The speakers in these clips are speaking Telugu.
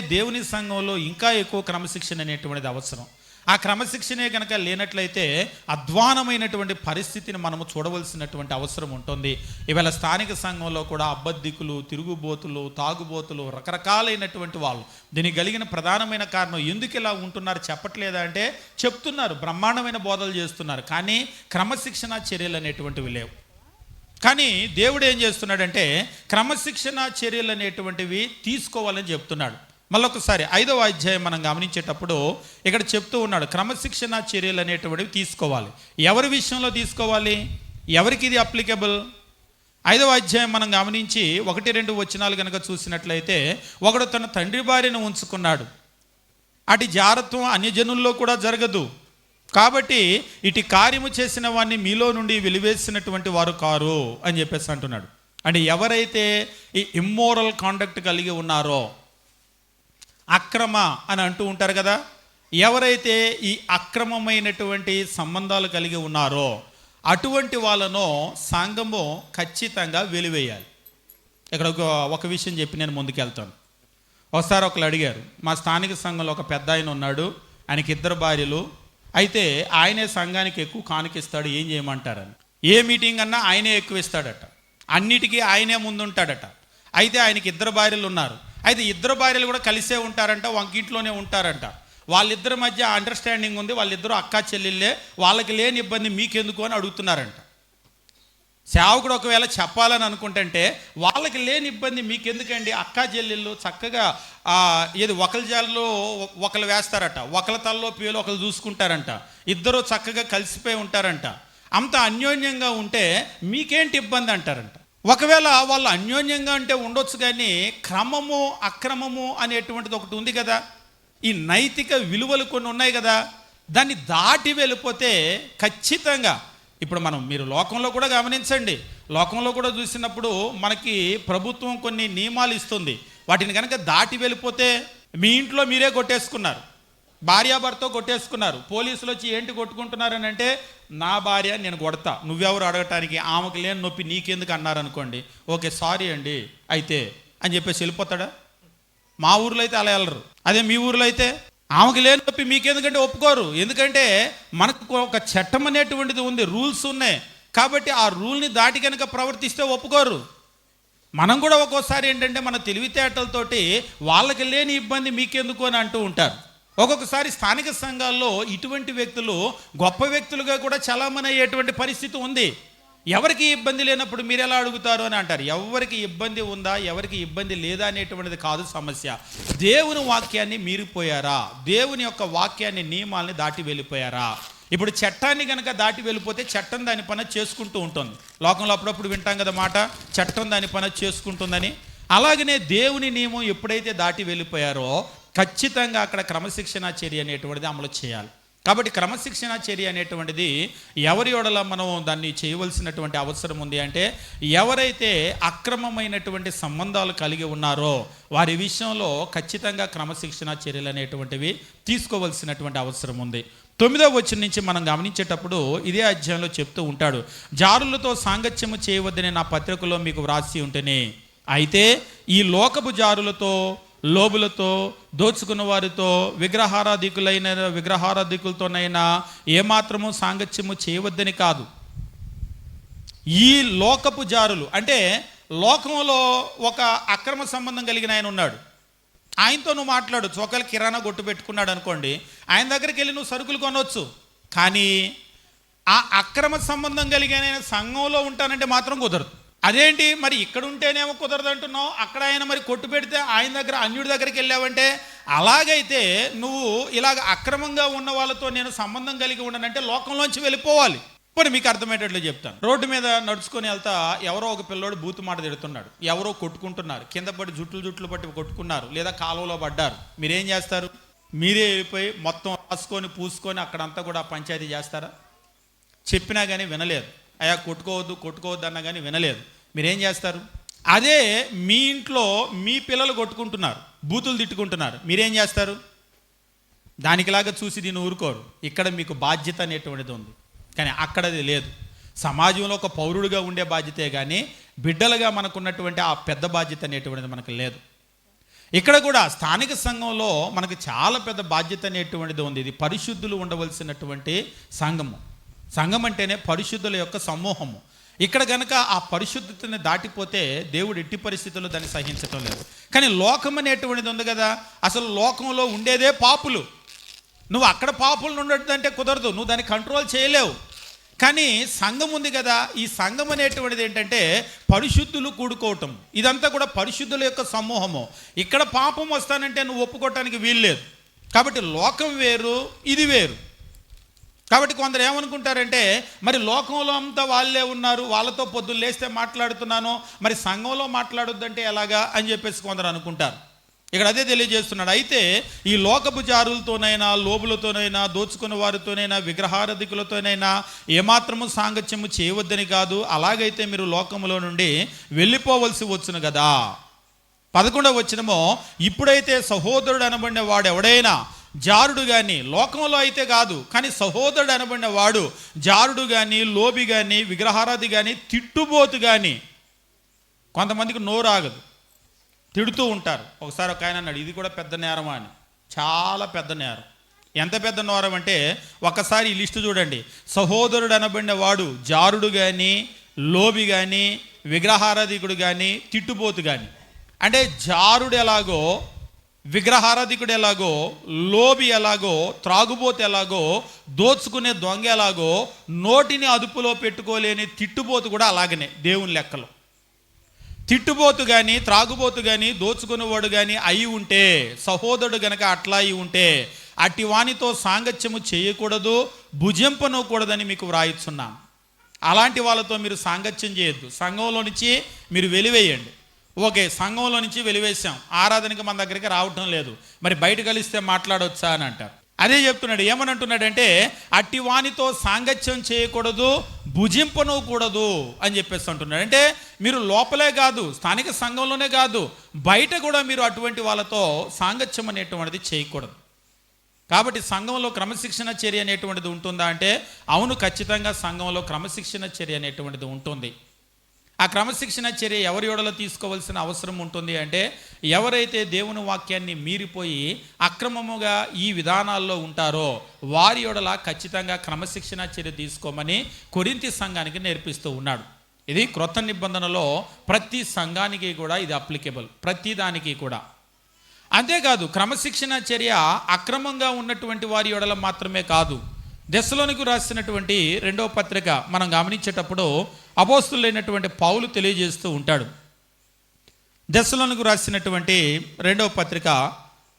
దేవుని సంఘంలో ఇంకా ఎక్కువ క్రమశిక్షణ అనేటువంటిది అవసరం. ఆ క్రమశిక్షణే కనుక లేనట్లయితే అధ్వానమైనటువంటి పరిస్థితిని మనము చూడవలసినటువంటి అవసరం ఉంటుంది. ఇవాళ స్థానిక సంఘంలో కూడా అబ్బద్దికులు తిరుగుబోతులు తాగుబోతులు రకరకాలైనటువంటి వాళ్ళు దీనికి కలిగిన ప్రధానమైన కారణం ఎందుకు ఇలా ఉంటున్నారు చెప్పట్లేదా అంటే చెప్తున్నారు బ్రహ్మాండమైన బోధలు చేస్తున్నారు. కానీ క్రమశిక్షణ చర్యలు అనేటువంటివి లేవు. కానీ దేవుడు ఏం చేస్తున్నాడంటే క్రమశిక్షణ చర్యలు అనేటువంటివి తీసుకోవాలని చెప్తున్నాడు. మళ్ళొకసారి ఐదవ అధ్యాయం మనం గమనించేటప్పుడు ఇక్కడ చెప్తూ ఉన్నాడు క్రమశిక్షణ చర్యలు అనేటువంటివి తీసుకోవాలి. ఎవరి విషయంలో తీసుకోవాలి? ఎవరికి ఇది అప్లికబుల్ ఐదవ అధ్యాయం మనం గమనించి ఒకటి రెండు వచనాలు కనుక చూసినట్లయితే ఒకడు తన తండ్రి భార్యను ఉంచుకున్నాడు. అటు జారత్వం అన్యజనుల్లో కూడా జరగదు. కాబట్టి ఇటు కార్యము చేసిన వాడిని మీలో నుండి వెలివేసినటువంటి వారు కారు అని చెప్పేసి అంటున్నాడు. అంటే ఎవరైతే ఈ ఇమ్మోరల్ కాండక్ట్ కలిగి ఉన్నారో అక్రమ అని అంటూ ఉంటారు కదా. ఎవరైతే ఈ అక్రమమైనటువంటి సంబంధాలు కలిగి ఉన్నారో అటువంటి వాళ్ళను సంఘము ఖచ్చితంగా వెలివేయాలి. ఇక్కడ ఒక ఒక విషయం చెప్పి నేను ముందుకెళ్తాను. ఒకసారి ఒకరు అడిగారు మా స్థానిక సంఘంలో ఒక పెద్ద ఆయన ఉన్నాడు ఆయనకి ఇద్దరు భార్యలు అయితే ఆయనే సంఘానికి ఎక్కువ కానుకిస్తాడు ఏం చేయమంటారని. ఏ మీటింగ్ అన్నా ఆయనే ఎక్కువ ఇస్తాడట. అన్నిటికీ ఆయనే ముందుంటాడట. అయితే ఆయనకి ఇద్దరు భార్యలు ఉన్నారు. అయితే ఇద్దరు భార్యలు కూడా కలిసే ఉంటారంట వంకింట్లోనే ఉంటారంట. వాళ్ళిద్దరి మధ్య అండర్స్టాండింగ్ ఉంది వాళ్ళిద్దరూ అక్కా చెల్లెళ్ళే వాళ్ళకి లేని ఇబ్బంది మీకెందుకు అని అడుగుతున్నారంట. సేవకుడు ఒకవేళ చెప్పాలని అనుకుంటుంటే వాళ్ళకి లేని ఇబ్బంది మీకెందుకండి? అక్కా చెల్లెళ్ళు చక్కగా ఏది ఒకరి జాలలో ఒకరు వేస్తారట ఒకరి తలలో పేలు ఒకరు చూసుకుంటారంట ఇద్దరు చక్కగా కలిసిపోయి ఉంటారంట. అంత అన్యోన్యంగా ఉంటే మీకేంటి ఇబ్బంది అంటారంట? ఒకవేళ వాళ్ళు అన్యోన్యంగా అంటే ఉండొచ్చు కానీ క్రమము అక్రమము అనేటువంటిది ఒకటి ఉంది కదా. ఈ నైతిక విలువలు కొన్ని ఉన్నాయి కదా. దాన్ని దాటి వెళ్ళిపోతే ఖచ్చితంగా ఇప్పుడు మనం మీరు లోకంలో కూడా గమనించండి. లోకంలో కూడా చూసినప్పుడు మనకి ప్రభుత్వం కొన్ని నియమాలు ఇస్తుంది. వాటిని కనుక దాటి వెళ్ళిపోతే మీ ఇంట్లో మీరే కొట్టేసుకున్నారు. భార్యాభర్త కొట్టేసుకున్నారు. పోలీసులు వచ్చి ఏంటి కొట్టుకుంటున్నారని అంటే నా భార్య నేను కొడతా. నువ్వెవరు అడగటానికి? ఆమెకు లేని నొప్పి నీకెందుకు? అన్నారనుకోండి. ఓకే సారీ అండి. అయితే అని చెప్పేసి వెళ్ళిపోతాడా? మా ఊర్లో అయితే అలా వెళ్ళరు. అదే మీ ఊర్లో అయితే ఆమెకి లేని నొప్పి మీకెందుకంటే ఒప్పుకోరు. ఎందుకంటే మనకు ఒక చట్టం అనేటువంటిది ఉంది. రూల్స్ ఉన్నాయి. కాబట్టి ఆ రూల్ని దాటి కనుక ప్రవర్తిస్తే ఒప్పుకోరు. మనం కూడా ఒక్కోసారి ఏంటంటే మన తెలివితేటలతోటి వాళ్ళకి లేని ఇబ్బంది మీకెందుకు అని అంటూ ఉంటారు. ఒక్కొక్కసారి స్థానిక సంఘాల్లో ఇటువంటి వ్యక్తులు గొప్ప వ్యక్తులుగా కూడా చలామణి అయ్యేటువంటి పరిస్థితి ఉంది. ఎవరికి ఇబ్బంది లేనప్పుడు మీరు ఎలా అడుగుతారు అని అంటారు. ఎవరికి ఇబ్బంది ఉందా ఎవరికి ఇబ్బంది లేదా అనేటువంటిది కాదు సమస్య. దేవుని వాక్యాన్ని మీరిపోయారా? దేవుని యొక్క వాక్యాన్ని నియమాల్ని దాటి వెళ్ళిపోయారా? ఇప్పుడు చట్టాన్ని కనుక దాటి వెళ్ళిపోతే చట్టం దాని పని చేసుకుంటూ ఉంటుంది. లోకంలో అప్పుడప్పుడు వింటాం కదా మాట చట్టం దాని పని చేసుకుంటుందని. అలాగనే దేవుని నియమం ఎప్పుడైతే దాటి వెళ్ళిపోయారో ఖచ్చితంగా అక్కడ క్రమశిక్షణ చర్య అనేటువంటిది అమలు చేయాలి. కాబట్టి క్రమశిక్షణ చర్య అనేటువంటిది ఎవరి యొడల మనం దాన్ని చేయవలసినటువంటి అవసరం ఉంది అంటే ఎవరైతే అక్రమమైనటువంటి సంబంధాలు కలిగి ఉన్నారో వారి విషయంలో ఖచ్చితంగా క్రమశిక్షణ చర్యలు అనేటువంటివి తీసుకోవలసినటువంటి అవసరం ఉంది. తొమ్మిదవ వచ్చిన నుంచి మనం గమనించేటప్పుడు ఇదే అధ్యాయంలో చెప్తూ ఉంటాడు జారులతో సాంగత్యము చేయవద్దని నా పత్రికలో మీకు వ్రాసి ఉంటేనే అయితే ఈ లోకపు జారులతో లోబులతో దోచుకున్న వారితో విగ్రహారాధికులైన విగ్రహారాధికులతోనైనా ఏమాత్రము సాంగత్యము చేయవద్దని కాదు. ఈ లోకపు జారులు అంటే లోకంలో ఒక అక్రమ సంబంధం కలిగిన ఆయన ఉన్నాడు. ఆయనతో నువ్వు మాట్లాడు చోకలు కిరాణా కొట్టు పెట్టుకున్నాడు అనుకోండి ఆయన దగ్గరికి వెళ్ళి నువ్వు సరుకులు కొనవచ్చు కానీ ఆ అక్రమ సంబంధం కలిగిన సంఘంలో ఉంటానంటే మాత్రం కుదరదు. అదేంటి? మరి ఇక్కడ ఉంటేనేమో కుదరదు అంటున్నావు. అక్కడ ఆయన మరి కొట్టు పెడితే ఆయన దగ్గర అన్యుడి దగ్గరికి వెళ్ళావంటే అలాగైతే నువ్వు ఇలాగ అక్రమంగా ఉన్న వాళ్ళతో నేను సంబంధం కలిగి ఉండనంటే లోకంలోంచి వెళ్ళిపోవాలి. ఇప్పుడు మీకు అర్థమయ్యేటట్లు చెప్తాను. రోడ్డు మీద నడుచుకొని వెళ్తా ఎవరో ఒక పిల్లోడు బూతు మాట తిడుతున్నాడు. ఎవరో కొట్టుకుంటున్నారు. కింద పడి జుట్లు జుట్లు పట్టి కొట్టుకున్నారు. లేదా కాలువలో పడ్డారు. మీరేం చేస్తారు? మీరే వెళ్ళిపోయి మొత్తం రాసుకొని పూసుకొని అక్కడంతా కూడా పంచాయతీ చేస్తారా? చెప్పినా కానీ వినలేదు. అయ్యా కొట్టుకోవద్దు కొట్టుకోవద్దు అన్నా కానీ వినలేదు. మీరేం చేస్తారు? అదే మీ ఇంట్లో మీ పిల్లలు కొట్టుకుంటున్నారు బూతులు తిట్టుకుంటున్నారు. మీరేం చేస్తారు? దానికిలాగా చూసి దీన్ని ఊరుకోరు. ఇక్కడ మీకు బాధ్యత అనేటువంటిది ఉంది. కానీ అక్కడ అది లేదు. సమాజంలో ఒక పౌరుడిగా ఉండే బాధ్యతే కానీ బిడ్డలుగా మనకున్నటువంటి ఆ పెద్ద బాధ్యత అనేటువంటిది మనకు లేదు. ఇక్కడ కూడా స్థానిక సంఘంలో మనకు చాలా పెద్ద బాధ్యత అనేటువంటిది ఉంది. ఇది పరిశుద్ధులు ఉండవలసినటువంటి సంఘము. సంఘం అంటేనే పరిశుద్ధుల యొక్క సమూహము. ఇక్కడ గనక ఆ పరిశుద్ధతని దాటిపోతే దేవుడు ఎట్టి పరిస్థితుల్లో దాన్ని సహించటం లేదు. కానీ లోకం అనేటువంటిది ఉంది కదా అసలు లోకంలో ఉండేదే పాపులు. నువ్వు అక్కడ పాపులను ఉండటంటే కుదరదు నువ్వు దాన్ని కంట్రోల్ చేయలేవు. కానీ సంఘం ఉంది కదా ఈ సంఘం అనేటువంటిది ఏంటంటే పరిశుద్ధులు కూడుకోవటం. ఇదంతా కూడా పరిశుద్ధుల యొక్క సమూహము. ఇక్కడ పాపం వస్తానంటే నువ్వు ఒప్పుకోవటానికి వీల్లేదు. కాబట్టి లోకం వేరు ఇది వేరు. కాబట్టి కొందరు ఏమనుకుంటారంటే మరి లోకంలో అంతా వాళ్ళే ఉన్నారు వాళ్ళతో పొద్దున్న లేస్తే మాట్లాడుతున్నాను మరి సంఘంలో మాట్లాడొద్దంటే ఎలాగా? అని చెప్పేసి కొందరు అనుకుంటారు. ఇక్కడ అదే తెలియజేస్తున్నాడు. అయితే ఈ లోకపు జారులతోనైనా లోబులతోనైనా దోచుకున్న వారితోనైనా విగ్రహారధికులతోనైనా ఏమాత్రము సాంగత్యము చేయవద్దని కాదు అలాగైతే మీరు లోకములో నుండి వెళ్ళిపోవలసి వచ్చును కదా. పదకొండవ వచ్చినమో ఇప్పుడైతే సహోదరుడు అనబడిన వాడు ఎవడైనా జారుడు కానీ లోకంలో అయితే కాదు కానీ సహోదరుడు అనబడిన వాడు జారుడు కానీ లోబి కానీ విగ్రహారాధి కానీ తిట్టుబోతు కానీ కొంతమందికి నోరు ఆగదు. తిడుతూ ఉంటారు. ఒకసారి ఒక ఆయన అన్నాడు ఇది కూడా పెద్ద నేరమా? అని. చాలా పెద్ద నేరం. ఎంత పెద్ద నేరం అంటే ఒకసారి ఈ లిస్టు చూడండి. సహోదరుడు అనబడిన వాడు జారుడు కానీ లోబి కానీ విగ్రహారాధికుడు కానీ తిట్టుబోతు కానీ అంటే జారుడు ఎలాగో విగ్రహారాధికుడు ఎలాగో లోబి ఎలాగో త్రాగుబోతు ఎలాగో దోచుకునే దొంగ ఎలాగో నోటిని అదుపులో పెట్టుకోలేని తిట్టుబోతు కూడా అలాగనే దేవుని లెక్కలో. తిట్టుబోతు కానీ త్రాగుబోతు కానీ దోచుకునేవాడు కానీ అయి ఉంటే సహోదరుడు గనక అట్లా అయి ఉంటే అట్టి వానితో సాంగత్యము చేయకూడదు భుజింపనకూడదని మీకు వ్రాయిస్తున్నాం అలాంటి వాళ్ళతో మీరు సాంగత్యం చేయొద్దు. సంఘంలో నుంచి మీరు వెలివేయండి. ఓకే సంఘంలో నుంచి వెలివేశాం. ఆరాధనకి మన దగ్గరికి రావటం లేదు. మరి బయట కలిస్తే మాట్లాడొచ్చా అని అంటారు. అదే చెప్తున్నాడు. ఏమని అంటున్నాడంటే అట్టి వానితో సాంగత్యం చేయకూడదు భుజింపనకూడదు అని చెప్పేసి అంటున్నాడు. అంటే మీరు లోపలే కాదు స్థానిక సంఘంలోనే కాదు బయట కూడా మీరు అటువంటి వాళ్ళతో సాంగత్యం అనేటువంటిది చేయకూడదు. కాబట్టి సంఘంలో క్రమశిక్షణ చర్య అనేటువంటిది ఉంటుందా అంటే అవును ఖచ్చితంగా సంఘంలో క్రమశిక్షణ చర్య అనేటువంటిది ఉంటుంది. ఆ క్రమశిక్షణ చర్య ఎవరి యొడలో తీసుకోవాల్సిన అవసరం ఉంటుంది అంటే ఎవరైతే దేవుని వాక్యాన్ని మీరిపోయి అక్రమముగా ఈ విధానాల్లో ఉంటారో వారి యొడల ఖచ్చితంగా క్రమశిక్షణ చర్య తీసుకోమని కొరింతి సంఘానికి నేర్పిస్తూ ఉన్నాడు. ఇది క్రొత్త నిబంధనలో ప్రతి సంఘానికి కూడా ఇది అప్లికేబుల్ ప్రతి దానికి కూడా. అంతేకాదు క్రమశిక్షణ చర్య అక్రమంగా ఉన్నటువంటి వారి యొడల మాత్రమే కాదు. దశలోనికి రాసినటువంటి రెండవ పత్రిక మనం గమనించేటప్పుడు అపోస్తులైనటువంటి పౌలు తెలియజేస్తూ ఉంటాడు. దశలోనికి రాసినటువంటి రెండవ పత్రిక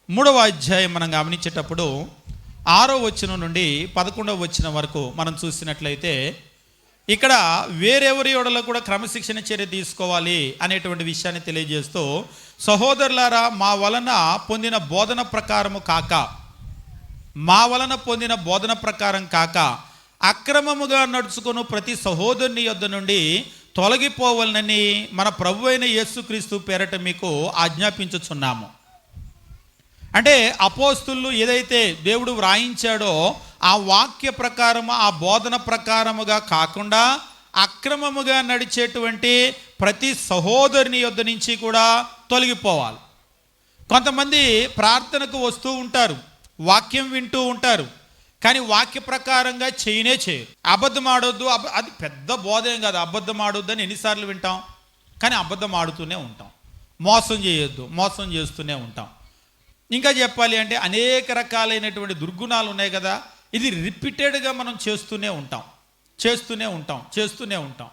మూడవ అధ్యాయం మనం గమనించేటప్పుడు ఆరో వచ్చిన నుండి పదకొండవ వచ్చిన వరకు మనం చూసినట్లయితే ఇక్కడ వేరెవరి ఓడలో కూడా క్రమశిక్షణ చర్య తీసుకోవాలి అనేటువంటి విషయాన్ని తెలియజేస్తూ సహోదరులారా మా వలన పొందిన బోధన ప్రకారము కాక మా వలన పొందిన బోధన ప్రకారం కాక అక్రమముగా నడుచుకుని ప్రతి సహోదరుని యొద్ద నుండి తొలగిపోవాలని మన ప్రభు అయిన యేసుక్రీస్తు పేరట మీకు ఆజ్ఞాపించుచున్నాము. అంటే అపోస్తులు ఏదైతే దేవుడు వ్రాయించాడో ఆ వాక్య ప్రకారము ఆ బోధన ప్రకారముగా కాకుండా అక్రమముగా నడిచేటువంటి ప్రతి సహోదరుని యొద్ద నుంచి కూడా తొలగిపోవాలి. కొంతమంది ప్రార్థనకు వస్తూ ఉంటారు. వాక్యం వింటూ ఉంటారు. కానీ వాక్య ప్రకారంగా చేయనే చేయరు. అబద్ధం ఆడొద్దు అబ అది పెద్ద బోధేం కాదు. అబద్ధం ఆడొద్దు అని ఎన్నిసార్లు వింటాం. కానీ అబద్ధం ఆడుతూనే ఉంటాం. మోసం చేయొద్దు మోసం చేస్తూనే ఉంటాం. ఇంకా చెప్పాలి అంటే అనేక రకాలైనటువంటి దుర్గుణాలు ఉన్నాయి కదా. ఇది రిపీటెడ్గా మనం చేస్తూనే ఉంటాం. చేస్తూనే ఉంటాం చేస్తూనే ఉంటాం.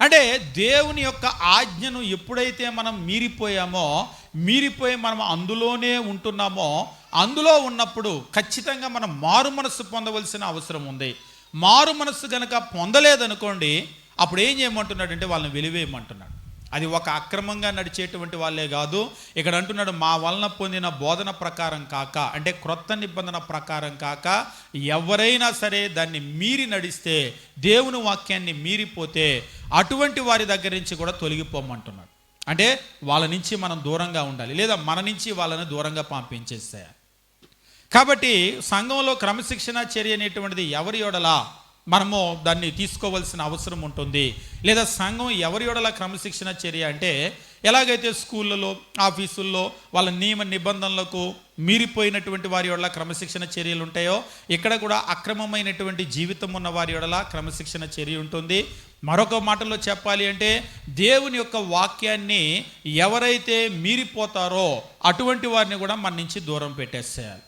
అంటే దేవుని యొక్క ఆజ్ఞను ఎప్పుడైతే మనం మీరిపోయామో మీరిపోయి మనం అందులోనే ఉంటున్నామో అందులో ఉన్నప్పుడు ఖచ్చితంగా మనం మారు మనస్సు పొందవలసిన అవసరం ఉంది. మారు మనస్సు కనుక పొందలేదనుకోండి అప్పుడు ఏం చేయమంటున్నాడంటే వాళ్ళని వెలివేయమంటున్నాడు. అది ఒక అక్రమంగా నడిచేటువంటి వాళ్ళే కాదు. ఇక్కడ అంటున్నాడు మా వలన పొందిన బోధన ప్రకారం కాక అంటే క్రొత్త నిబంధన ప్రకారం కాక ఎవరైనా సరే దాన్ని మీరి నడిస్తే దేవుని వాక్యాన్ని మీరిపోతే అటువంటి వారి దగ్గర నుంచి కూడా తొలగిపోమంటున్నాడు. అంటే వాళ్ళ నుంచి మనం దూరంగా ఉండాలి లేదా మన నుంచి వాళ్ళని దూరంగా పంపించేస్తాయి కాబట్టి సంఘంలో క్రమశిక్షణ చర్య అనేటువంటిది ఎవరి యొడలా మనము దాన్ని తీసుకోవాల్సిన అవసరం ఉంటుంది. లేదా సంఘం ఎవరి యొడల క్రమశిక్షణ చర్య అంటే ఎలాగైతే స్కూళ్ళలో ఆఫీసుల్లో వాళ్ళ నియమ నిబంధనలకు మీరిపోయినటువంటి వారి వల్ల క్రమశిక్షణ చర్యలు ఉంటాయో ఇక్కడ కూడా అక్రమమైనటువంటి జీవితం ఉన్న వారి వల్ల క్రమశిక్షణ చర్య ఉంటుంది. మరొక మాటలో చెప్పాలి అంటే దేవుని యొక్క వాక్యాన్ని ఎవరైతే మీరిపోతారో అటువంటి వారిని కూడా మన నుంచి దూరం పెట్టేసేయాలి.